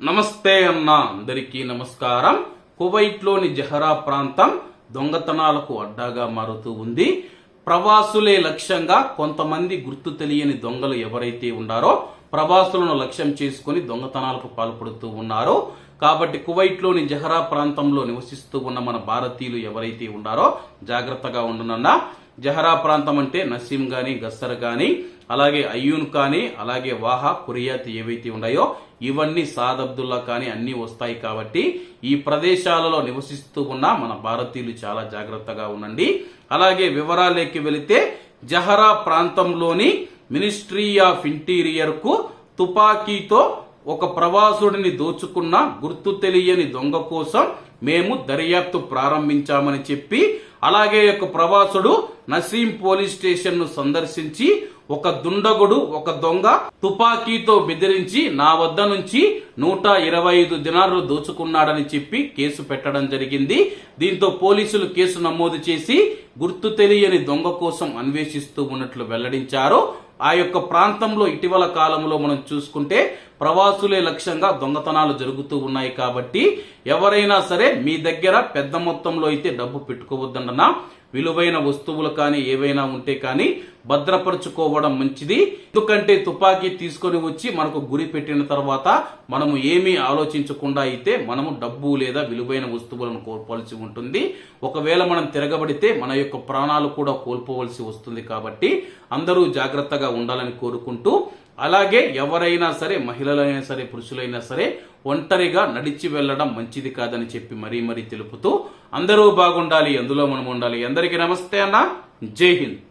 నమస్తే అన్న అందరికీ నమస్కారం. కువైట్లోని జహరా ప్రాంతం దొంగతనాలకు అడ్డాగా మారుతూ ఉంది. ప్రవాసులే లక్ష్యంగా కొంతమంది గుర్తు తెలియని దొంగలు ఎవరైతే ఉన్నారో ప్రవాసులను లక్ష్యం చేసుకుని దొంగతనాలకు పాల్పడుతూ ఉన్నారో. కాబట్టి కువైట్లోని జహరా ప్రాంతంలో నివసిస్తూ ఉన్న మన భారతీయులు ఎవరైతే ఉన్నారో జాగ్రత్తగా ఉండనన్నా. జహరా ప్రాంతం అంటే నసీం గాని గస్సర్ గాని అలాగే అయ్యూన్ కానీ అలాగే వాహా కురియాత్ ఏవైతే ఉన్నాయో ఇవన్నీ సాద్ అబ్దుల్లా కానీ అన్నీ వస్తాయి కాబట్టి ఈ ప్రదేశాలలో నివసిస్తూ ఉన్న మన భారతీయులు చాలా జాగ్రత్తగా ఉండండి. అలాగే వివరాలేకి వెళితే జహరా ప్రాంతంలోని మినిస్ట్రీ ఆఫ్ ఇంటీరియర్కు తుపాకీతో ఒక ప్రవాసుడిని దోచుకున్న గుర్తు తెలియని దొంగ కోసం మేము దర్యాప్తు ప్రారంభించామని చెప్పి అలాగే ఒక ప్రవాసుడు నసీం పోలీస్ స్టేషన్ను సందర్శించి ఒక దుండగుడు ఒక దొంగ తుపాకీతో బెదిరించి నా వద్ద నుంచి నూట ఇరవై ఐదు దినాలు దోచుకున్నాడని చెప్పి కేసు పెట్టడం జరిగింది. దీంతో పోలీసులు కేసు నమోదు చేసి గుర్తు తెలియని దొంగ కోసం అన్వేషిస్తూ ఉన్నట్లు వెల్లడించారు. ఆ యొక్క ప్రాంతంలో ఇటీవల కాలంలో మనం చూసుకుంటే ప్రవాసులే లక్ష్యంగా దొంగతనాలు జరుగుతూ ఉన్నాయి కాబట్టి ఎవరైనా సరే మీ దగ్గర పెద్ద మొత్తంలో అయితే డబ్బు పెట్టుకోవద్దన్న విలువైన వస్తువులు కానీ ఏవైనా ఉంటే కానీ భద్రపరుచుకోవడం మంచిది. ఎందుకంటే తుపాకీ తీసుకొని వచ్చి మనకు గురి పెట్టిన తర్వాత మనము ఏమీ ఆలోచించకుండా అయితే మనము డబ్బు లేదా విలువైన వస్తువులను కోల్పోవలసి ఉంటుంది. ఒకవేళ మనం తిరగబడితే మన యొక్క ప్రాణాలు కూడా కోల్పోవలసి వస్తుంది కాబట్టి అందరూ జాగ్రత్తగా ఉండాలని కోరుకుంటూ అలాగే ఎవరైనా సరే మహిళలైనా సరే పురుషులైనా సరే ఒంటరిగా నడిచి వెళ్ళడం మంచిది కాదని చెప్పి మరీ మరీ తెలుపుతూ అందరూ బాగుండాలి అందులో మనం ఉండాలి. అందరికీ నమస్తే అన్న. జై హింద్.